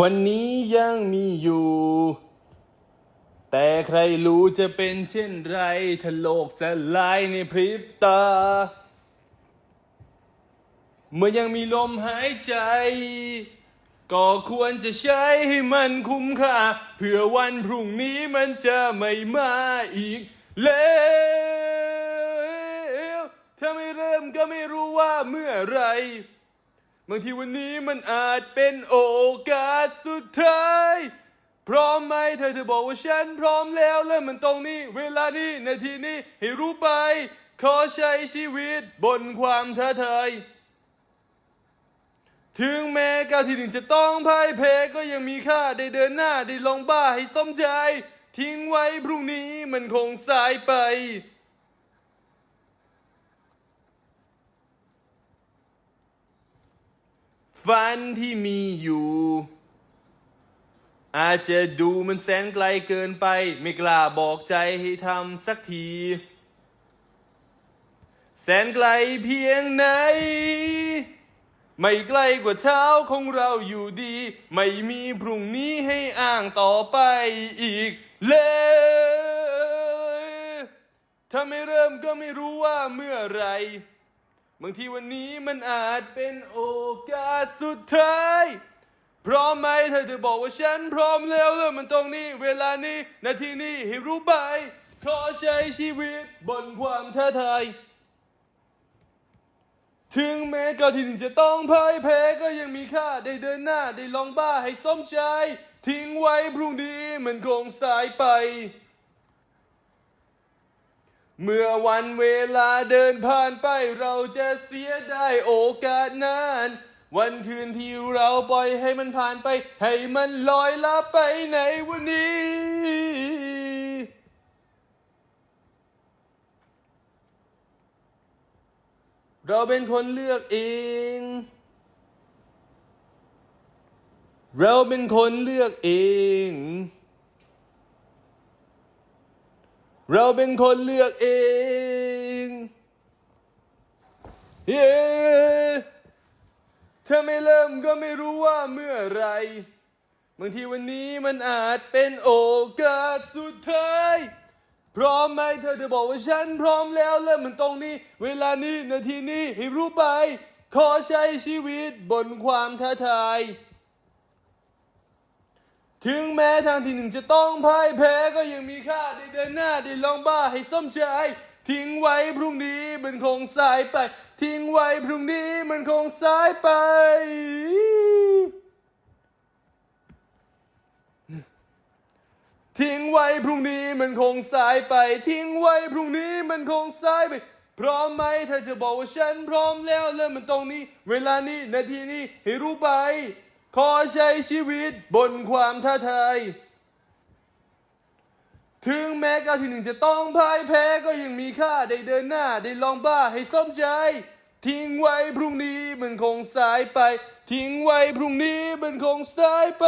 วันนี้ยังมีอยู่ แต่ใครรู้จะเป็นเช่นไรถ้าโลกสลายในพริบตา เมื่อยังมีลมหายใจ ก็ควรจะใช้ให้มันคุ้มค่าเพื่อวันพรุ่งนี้มันจะไม่มาอีกแล้วถ้าไม่เริ่มก็ไม่รู้ว่าเมื่อไร บางทีวันนี้มันอาจเป็นโอกาสสุดท้าย พร้อมไหมเธอเธอบอกว่าฉันพร้อมแล้วเริ่มมันตรงนี้ เวลานี้นาทีนี้ให้รู้ไป ขอใช้ชีวิตบนความท้าทายถึงแม้ก้าวที่หนึ่งจะต้องพ่ายแพ้ก็ยังมีค่าได้เดินหน้าได้ลองบ้าให้สมใจ ทิ้งไว้พรุ่งนี้มันคงสายไป ฝันที่มีอยู่ อาจจะดูมันแสนไกลเกินไป ไม่กล้าบอกใจให้ทำสักที แสนไกลเพียงไหน ไม่ไกลกว่าเท้าของเราอยู่ดี ไม่มีพรุ่งนี้ให้อ้างต่อไปอีกเลยถ้าไม่เริ่มก็ไม่รู้ว่าเมื่อไร บางทีวันนี้มันอาจเป็นโอกาสสุดท้าย พร้อมไหมเธอจะบอกว่าฉันพร้อมแล้วเริ่มมันตรงนี้ เวลานี้นาทีนี้ให้รู้ไปขอใช้ชีวิตบนความท้าทาย ถึงแม้ก้าวที่หนึ่งจะต้องพ่ายแพ้ก็ยังมีค่าได้เดินหน้าได้ลองบ้าให้สมใจ ทิ้งไว้พรุ่งนี้มันคงสายไป เมื่อวันเวลาเดินผ่านไปเราจะเสียได้โอกาสนั้นวันคืนที่เราปล่อยให้มันผ่านไป ให้มันลอยลับไปในวันนี้ เราเป็นคนเลือกเอง เราเป็นคนเลือกเอง เราเป็นคนเลือกเองเย้ถ้าไม่เริ่มก็ไม่รู้ว่าเมื่อไรบางทีวันนี้มันอาจเป็นโอกาสสุดท้าย พร้อมไหมเธอจะบอกว่าฉันพร้อมแล้วเริ่มมันตรงนี้ เวลานี้นาทีนี้ให้รู้ไป ขอใช้ชีวิตบนความท้าทาย ถึงแม้ทางที่หนึ่งจะต้องพ่ายแพ้ก็ยังมีค่าได้เดินหน้าได้ลองบ้าให้ส้มใจทิ้งไว้พรุ่งนี้มันคงสายไป ทิ้งไว้พรุ่งนี้มันคงสายไป ทิ้งไว้พรุ่งนี้มันคงสายไป ทิ้งไว้พรุ่งนี้มันคงสายไป พร้อมไหมเธอจะบอกว่าฉันพร้อมแล้วเริ่มมันตรงนี้ เวลานี้นาทีนี้ให้รู้ไป ขอใช้ชีวิตบนความท้าทาย ถึงแม้ก้าวที่หนึ่งจะต้องพ่ายแพ้ก็ยังมีค่าได้เดินหน้าได้ลองบ้าให้สมใจ ทิ้งไว้พรุ่งนี้มันคงสายไป ทิ้งไว้พรุ่งนี้มันคงสายไป